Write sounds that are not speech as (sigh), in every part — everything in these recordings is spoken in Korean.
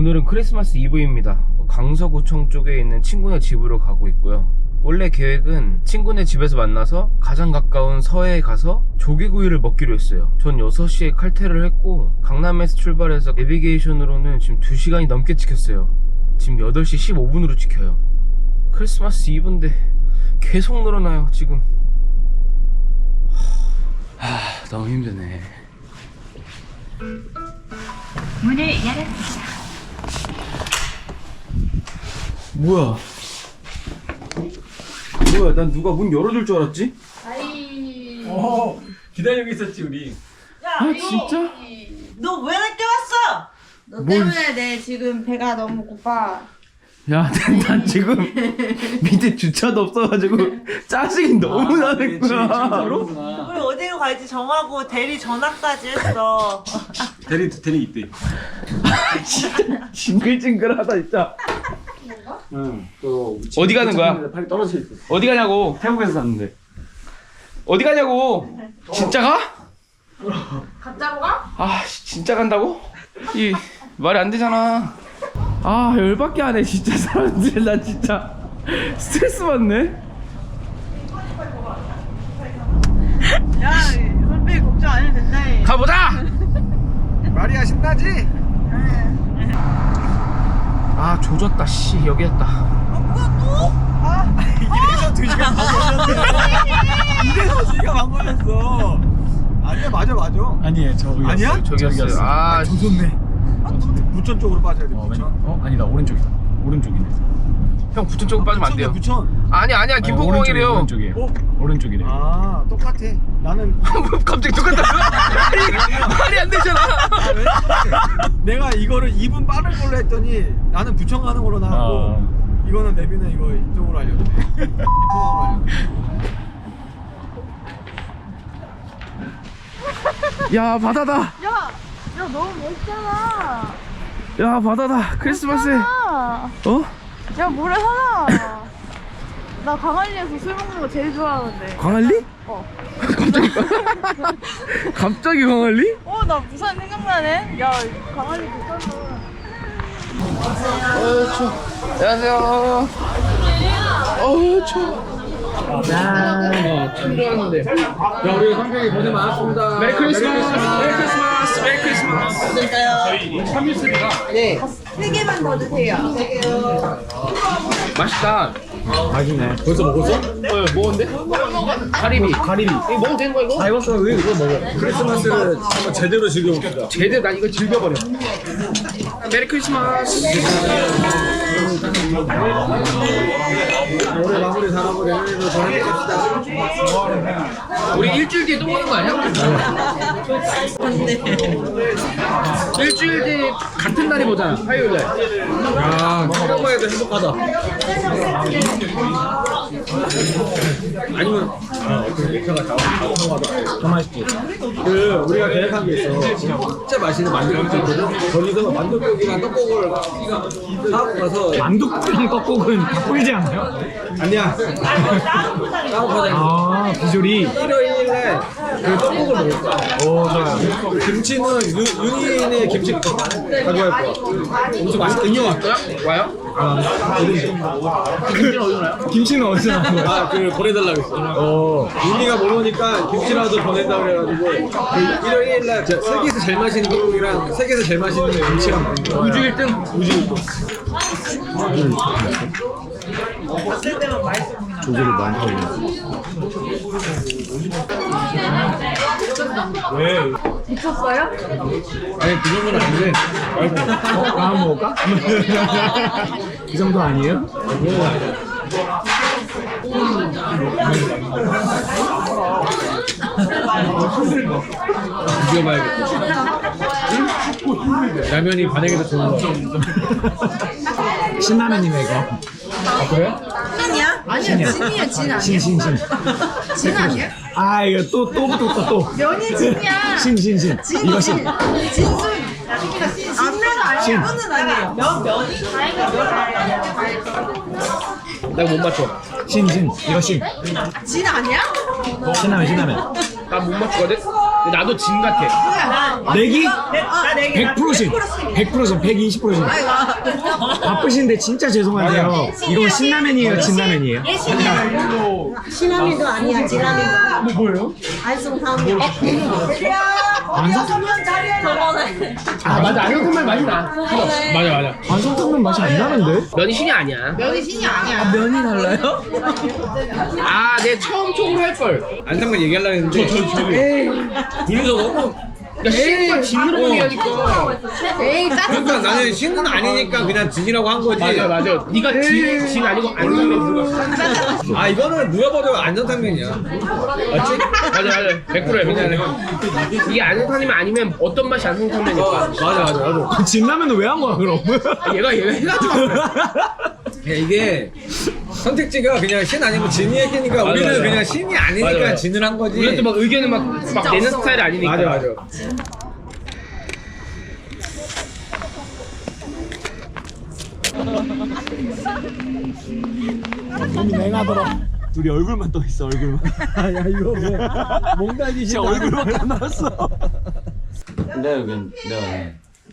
오늘은 크리스마스 이브입니다. 강서구청 쪽에 있는 친구네 집으로 가고 있고요. 원래 계획은 친구네 집에서 만나서 가장 가까운 서해에 가서 조개구이를 먹기로 했어요. 전 6시에 칼퇴를 했고 강남에서 출발해서 내비게이션으로는 지금 2시간이 넘게 찍혔어요. 지금 8시 15분으로 찍혀요. 크리스마스 이브인데 계속 늘어나요, 지금. 하, 너무 힘드네. 문을 열었습니다. 뭐야? 뭐야? 난 누가 문 열어줄 줄 알았지? 어, 기다리고 있었지 우리. 아 진짜? 너 왜 늦게 왔어? 너 때문에 내 지금 배가 너무 고파. 야, 난, 난 지금 밑에 주차도 없어가지고 짜증이 너무 나는 거야. 우리 어디로 갈지 정하고 대리 전화까지 했어. 대리 대리 있대. 징글징글하다 진짜. 응. 또 어디 가는 거야? 팔이 떨어져 있어. 어디 가냐고? 태국에서 샀는데. 어디 가냐고? 진짜 가? 가짜로 가? 아, 씨, 진짜 간다고? 이 말이 안 되잖아. 아, 열받게 하네 진짜 사람들 나 진짜 스트레스 받네. 야, 선배 걱정 안 해도 된다. 해. 가보자. 마리아 신나지? 아, 조졌다. 씨, 여기였다. 이래서 두 시간 반 걸렸는데. 이래서 두 시간 반 걸렸어. 아니야 맞아 맞아. 아니에요 저기 아니야? 저기였어요. 아, 조졌네. 부천 쪽으로 빠져야 돼. 어, 왼, 부천. 어 아니다 오른쪽이다 오른쪽이네 형 부천 쪽으로 빠지면 안 돼요. 부천. 아니 아니야 김포공항이래요. 오른쪽이에요 어? 오른쪽이래 아 똑같아. 나는 (laughs) 갑자기 똑같다. (laughs) 말이, 말이 안 되잖아. 내가 이거를 2분 빠른 걸로 했더니 나는 부천 가는 걸로 나왔고 아. 이거는 내비는 이거 이쪽으로 알려줬네. (laughs) 야 바다다. 야, 야 너무 멋있잖아. 야 바다다. 크리스마스에. 아, 어? 야 모래 사나. 나 강한리에서 술 먹는 거 제일 좋아하는데. 광안리? 어. 갑자기 (laughs) 갑자기 광안리? 어, 나 부산 생각나네. 야, 강한리 괜찮아. 어 추워. 안녕하세요. 어 추워. 아, 충분하는데. 야 우리 상평이 고생 많았습니다. 메리 크리스마스. 메리 크리스마스. 메리 크리스마스. 세 개만 더 드세요. 맛있다. 맛있네 벌써 먹었어? 어, 먹었는데? 가리비. 가리비. 이거 먹어도 되는 거야 이거? 다 익었어 왜 이거 먹어 크리스마스를 한번 제대로 즐겨봅시다. 제대로 난 이거 즐겨버려. 메리 크리스마스. 올해 마무리 잘하고 내년에도 더 행복합시다. 우리 일주일 뒤에 또 보는 거 아니야? 일주일 뒤에 같은 날에 보잖아. 화요일 날. 야, 생각만 해도 행복하다. 아니면 아, 어떻게 맥주가 자원하다. 더 맛있지 그 우리가 계획한 게 있어. 진짜 맛있는 만두국이 있거든. 거기서 만두국이랑 떡국을 사고 가서 만두국이랑 떡국은 바쁘지 않나요? 아니야. 사고 가자. 아 비주리 일요일에 그 떡국을 먹을 거야. 오 좋아요 김치는 유, 윤희의 김치 가져갈 거야. 엄청 맛있게 인형 왔어요? 와요? 김치는 어디서 나온 거야? 아, 그 보내달라고 했어. 오 윤희가 모르니까 김치라도 보낸다 그래가지고 그 일요일 날저 세계에서 제일 맛있는 떡국이랑 세계에서 제일 맛있는 김치랑 먹는 거야. 우주 1등. 우주 1등. 조개를 많이 하고 미쳤어요? 아니 그 정도는 아닌데 어? 나 한번 먹을까? 이 정도 아니에요? 죽여봐야겠다. 라면이 반응이 더 좋은 거. 신라면이네 이거 아 그래? 신이야? 아니야, 진이야, 진 아니야? 신신신 진 아니야? 아 이거 또 또 붙었다 또 면이 진이야. 신신신 이거 신 진순. 앞면은 아니야. 신. 이거는 아니에요. 면, 면이? 내가 못 맞춰. 신신 이거 신 진 아니야? 신라면 신라면 나 못 맞추거든? 근데 나도 진 같아. 내기? 나네 개. 100%신 100%신 120%신 바쁘신데 진짜 죄송한데요 이건 신라면이에요 진라면이에요? 신라면도 아니야, 진라면. 뭐 뭐예요? 안성탕. 완성, 아 맞아 안성탕면 맛이 나. 맞아 맞아. 완성탕면 맛이 안 나는데? 면이 신이 아니야. 면이 신이 아니야. 면이 달라요? 아, 내 처음 총을 할 걸. 안상만 얘기하려고 했는데 저, 저, 저, 둘이서 너무 그러니까 신과 진으로 얘기하니까. 그러니까 나는 신은 아니니까 그냥 진이라고 한 거지 맞아 맞아. 네가 진, 진 아니고 안성탕면 불가. 아 이거는 누가 봐도 안전탕면이야 맞지? 맞아 맞아. 100%야 미안해. 이게 안성탕면 아니면 어떤 맛이 안성탕면일까? 맞아 맞아 그 진라면은 왜 한 거야 그럼? 얘가 얘가 해가지고. (laughs) 야. 이게 선택지가 그냥 신 아니고 진이 얘기니까 맞아, 우리는 맞아. 그냥 신이 아니니까 맞아, 맞아. 진을 한 거지 우리도 막 의견을 막, 막 내는 스타일 아니니까. 맞아 맞아 몸이 냉하더라 둘이 얼굴만 떠 있어 얼굴만 (laughs) 야 이거 왜 몽다니 진짜 얼굴밖에 안 나왔어 근데 여기 내가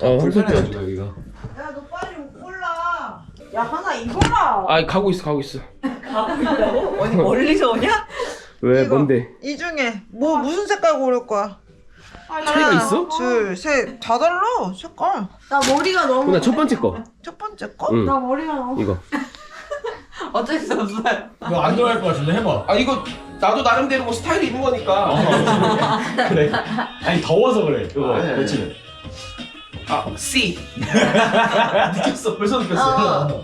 어, 불편해가지고 여기가. 야, 하나 입어라. 아, 가고 있어, 가고 있어. 가고 있다고? 어디 멀리서 오냐? 왜, 이거. 뭔데? 이 중에 뭐 무슨 색깔 고를 거야? 차이가 있어? 둘, 셋, 다 달라. 색깔. 나 머리가 너무. 누나 첫 번째 거. 첫 번째 거? 응. 나 머리가 너무. 이거. (laughs) 어쩔 수 없어요. 너안 좋아할 것 같은데 해봐 아, 이거 나도 나름대로 뭐 스타일이 있는 거니까. 그래 아니 더워서 그래 그거 아, 네. 며칠 아, C. (laughs) 느꼈어, 벌써 느꼈어.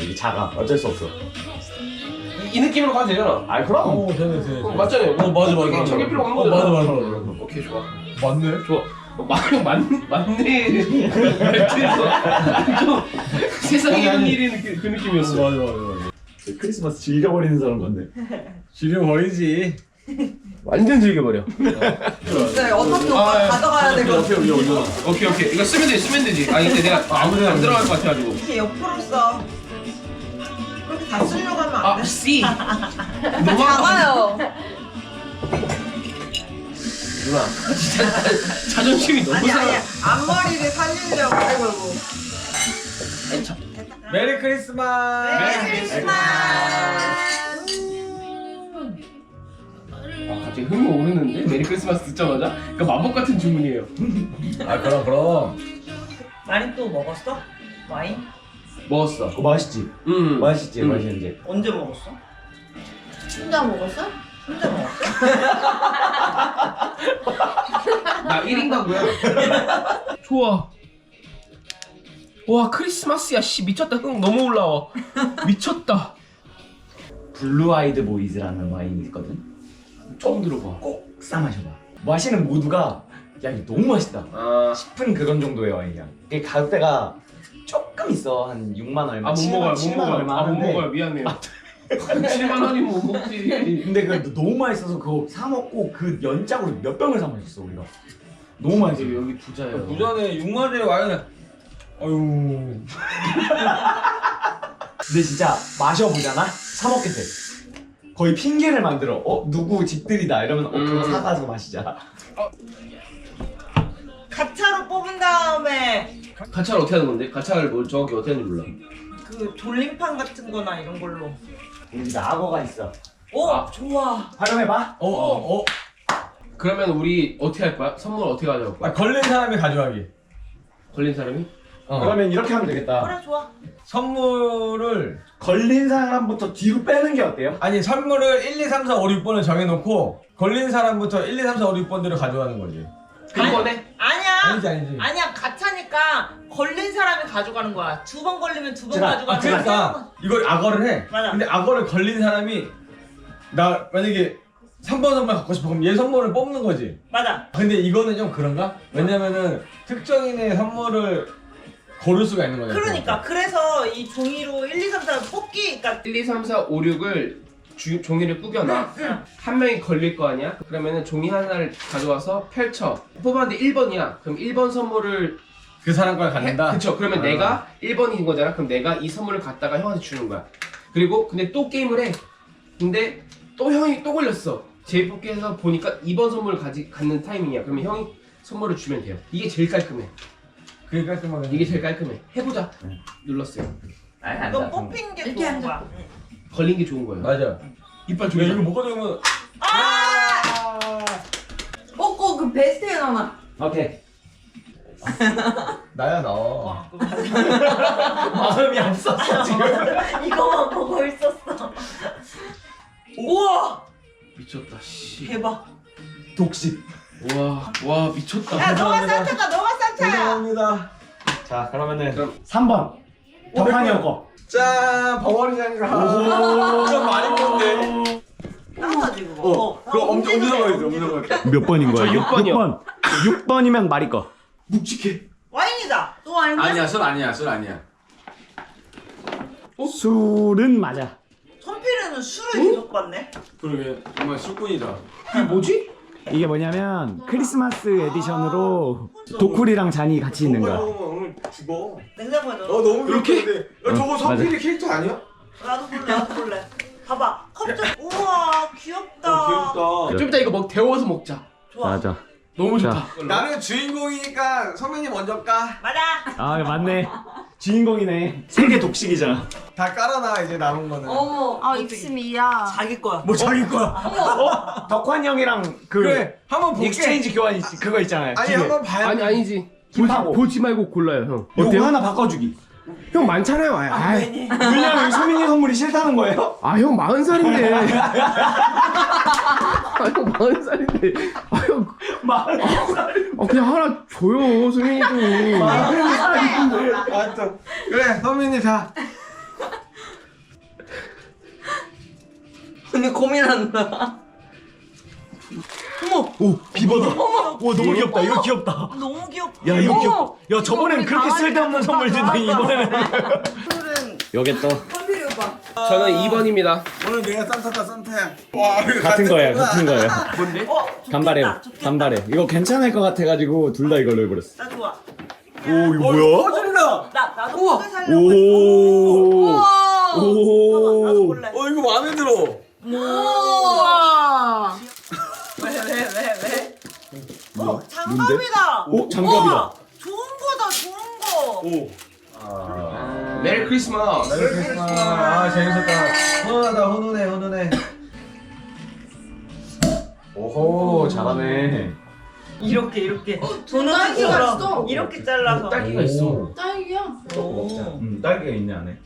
이게 작아 어쩔 수 없어 이, 이 느낌으로 가도 되잖아. 아 그럼 어 되네 되네 어, 맞잖아요. 어 맞아 맞아 이게 챙길 필요 없는 어, 거잖아. 맞아 맞아 맞아 오케이, 좋아. 맞네 좋아. 어, 마, 맞, 맞네. 말투에서 좀 세상에 이런 일이 그, 그 느낌이었어. 맞아 맞아 맞아 크리스마스 즐겨버리는 사람 같네 (laughs) 줄여버리지 완전 즐겨버려. 네, 어차피 오빠 가져가야 되거든. 오케이, 오케이, 오케이. 오케이, 오케이. 이거 쓰면 돼, 쓰면 되지. 아, 근데 내가 (laughs) 아무데나 안 들어갈 것 같아가지고. 이렇게 옆으로 써. 그렇게 다 쓰려고 하면 안 아, 돼. C. (laughs) 작아요. 누나, 진짜 자존심이 너무 아니. 아니, 앞머리를 살리려고. 아이고. 메리 크리스마스 메리 크리스마스. 흥이 오르는데? 메리 크리스마스 듣자마자? 그러니까 마법 같은 주문이에요. 아 그럼 그럼 많이 또 먹었어? 와인? 먹었어. 그거 맛있지? 음. 맛있지 음. 맛있는지 언제 먹었어? 혼자 먹었어? 혼자 먹었어? (laughs) 나 1인 가구야. 좋아. 와, 크리스마스야, 씨. 미쳤다. 흥 너무 올라와. 미쳤다. 블루 아이드 보이즈라는 와인이 있거든 처음 들어봐. 꼭 싸 마셔봐. 마시는 모두가 야 이거 너무 맛있다. 아, 싶은 그런 정도의 와인이야. 이게 가격대가 조금 있어. 한 6만 얼마? 아, 못 7만, 먹어요, 못 7만 먹어요. 얼마 아, 못 하는데 먹어요. 미안해요. 7만 원이면 못 먹지. (laughs) 근데 그 너무 맛있어서 그거 사 먹고 그 연짝으로 몇 병을 사 마셨어 우리가? 너무 맛있어 여기, 여기 부자예요. 부전에 6만원짜리 와인을. 아유. (laughs) 근데 진짜 마셔보잖아? 사 먹게 돼 거의 핑계를 만들어 어 누구 집들이다 이러면 어 그거 음. 사가서 마시자 가차로 뽑은 다음에 가차를 어떻게 하는 건데? 가차를 뭐 정확히 어떻게 하는지 몰라. 그 돌림판 같은 거나 이런 걸로. 우리 악어가 있어 오, 아. 좋아. 활용해봐 어 어 어 그러면 우리 어떻게 할 거야? 선물 어떻게 가져갈 거야? 아, 걸린 사람이 가져가기 걸린 사람이? 어. 그러면 이렇게 하면 되겠다 그래, 좋아. 선물을 걸린 사람부터 뒤로 빼는 게 어때요? 아니 선물을 1, 2, 3, 4, 5, 6번을 정해놓고 걸린 사람부터 1, 2, 3, 4, 5, 6번대로 가져가는 거지 한 번에? 아니야. 아니지 아니지 아니야, 가차니까 걸린 사람이 가져가는 거야. 두 번 걸리면 두 번 제가- 가져가는 아 그러니까 이걸 악어를 해 맞아. 근데 악어를 걸린 사람이 나 만약에 3번 선물 갖고 싶어 그럼 얘 선물을 뽑는 거지 맞아. 근데 이거는 좀 그런가? 왜냐면은 특정인의 선물을 고를 수가 있는 거잖아 그러니까 그래서 이 종이로 1, 2, 3, 4 뽑기 그러니까 1, 2, 3, 4, 5, 6을 주, 종이를 꾸겨놔. 응. 한 명이 걸릴 거 아니야? 그러면은 종이 하나를 가져와서 펼쳐. 뽑았는데 1번이야. 그럼 1번 선물을 그 사람 걸 해, 갖는다? 그쵸. 그러면 아. 내가 1번인 거잖아. 그럼 내가 이 선물을 갖다가 형한테 주는 거야. 그리고 근데 또 게임을 해. 근데 또 형이 또 걸렸어. 제이뽑기에서 보니까 이번 선물 가지 갖는 타이밍이야. 그러면 형이 선물을 주면 돼요. 이게 제일 깔끔해. 그게 깔끔하게. 이게 제일 깔끔해. 해보자. 눌렀어요. 너 뽑힌 게 좋은 거야. 걸린 게 좋은 거예요. 맞아. 이빨 야, 조이. 이거 못 가져오면 뽑고 그 베스트에 넣어놔. 오케이. (laughs) 나야 나. 마음이 안 썼어 지금. 이거만 보고 있었어. 우와 미쳤다. 씨. 대박. 독식. 와, 와 미쳤다. 야 너가 산타다 산타야. 죄송합니다. 자 그러면은 그럼 3번. 덕환이 형 거. 짠 벙어리 장갑. 좀 많이. 나가지 그거. 어. 그럼 엄청 엄청 먹어야지. 엄청 먹어야지. 몇 번인 거야? 저 6번이요. 6번. 6번이면 마리 거. 묵직해. 와인이다. 또 아니야? 아니야 술 아니야 술 아니야. 술은 맞아. 선필이는 술을 계속 받네. 그러게 정말 술꾼이다. 이게 뭐지? 이게 뭐냐면 크리스마스 에디션으로 도쿨이랑 잔이 같이 있는 거야. 오늘 죽어. 냉장고에 넣어. 어 너무 이렇게? 야, 저거 어, 성필이 캐릭터 아니야? 나도 볼래 나도 볼래. 봐봐 컵 좀 우와 귀엽다. 어, 귀엽다. 좀 이따 이거 먹 데워서 먹자. 좋아. 맞아. 너무 자. 좋다. 나는 주인공이니까 성민이 먼저 까. 맞아. 아 맞네. 주인공이네. 세계 독식이잖아. 다 깔아놔 이제 남은 거는. 어머. 아 입심이야. 자기 거야. 뭐 자기 거야. 어? 덕환 형이랑 그 그래 한번 볼게. 익스체인지 교환 있, 그거 있잖아요. 아니 집에. 한번 봐야. 아니 아니지. 보지, 보지 말고 골라요, 형. 요거 하나 바꿔주기. 형 많잖아요. 아, 아, 왜냐면 소민이 선물이 싫다는 거예요? 아, 형 마흔 살인데. (laughs) 아, 형 마흔 살인데. 아, 형. 마흔 살. 아, 그냥 하나 줘요, 승민이도. 맞죠. 그래 성민이 자. 근데 고민한다. 오 비버다. 와 너무 귀엽다. 이거 귀엽다. 너무 귀엽다. 야 이거 귀엽다. 야 저번엔 그렇게 쓸데없는 선물 주더니 이번에는. 여기 또 선필이 오빠. 저는 2번입니다. 오늘 내가 산타다 산타야. 와 같은 거예요. 같은 거예요. (laughs) 뭔데? 어 좋겠다. 간발해. 좋겠다. 간발해. 이거 괜찮을 것 같아가지고 둘 다 이걸로 해버렸어. 나 좋아. 오 이거 뭐야? 꺼진다. 나 나도 포개 살려고 오. 했어. 나도 오. 볼래. 어 이거 마음에 들어. 우와. 왜 왜 왜 왜? 어 뭔데? 장갑이다. 오 장갑이다. 우와, 좋은 거다 좋은 거. 오. 메리 크리스마스. 메리 크리스마스. 아 재밌었다. 훈훈하다 훈훈해 훈훈해. 오호 잘하네. 이렇게 이렇게. 저는 딸기가 그거랑 있어. 이렇게 잘라서. 딸기가 있어. 딸기야. 오. 음 딸기가 있네 안에.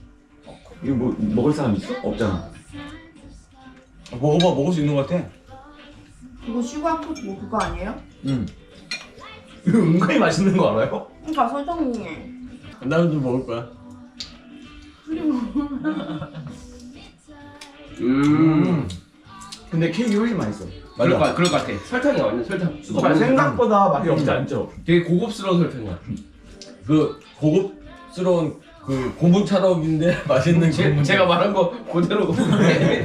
이거 뭐 먹을 사람 있어? 없잖아. 먹어봐 먹을 수 있는 것 같아. 이거 슈가포 뭐 그거 아니에요? 응. 이거 은근히 맛있는 거 알아요? 그러니까 설정이에. 나도 좀 먹을 거야. 음. 근데 케이크 훨씬 맛있어. 그럴 것, 그럴 것 같아. 설탕이 야, 완전 설탕. 정말 생각보다 맛이 없지 않죠? 되게 고급스러운 설탕이야. 그 고급스러운 그 고무차럽인데 (laughs) 맛있는 제, 제가 말한 거 그대로 아니야? (laughs)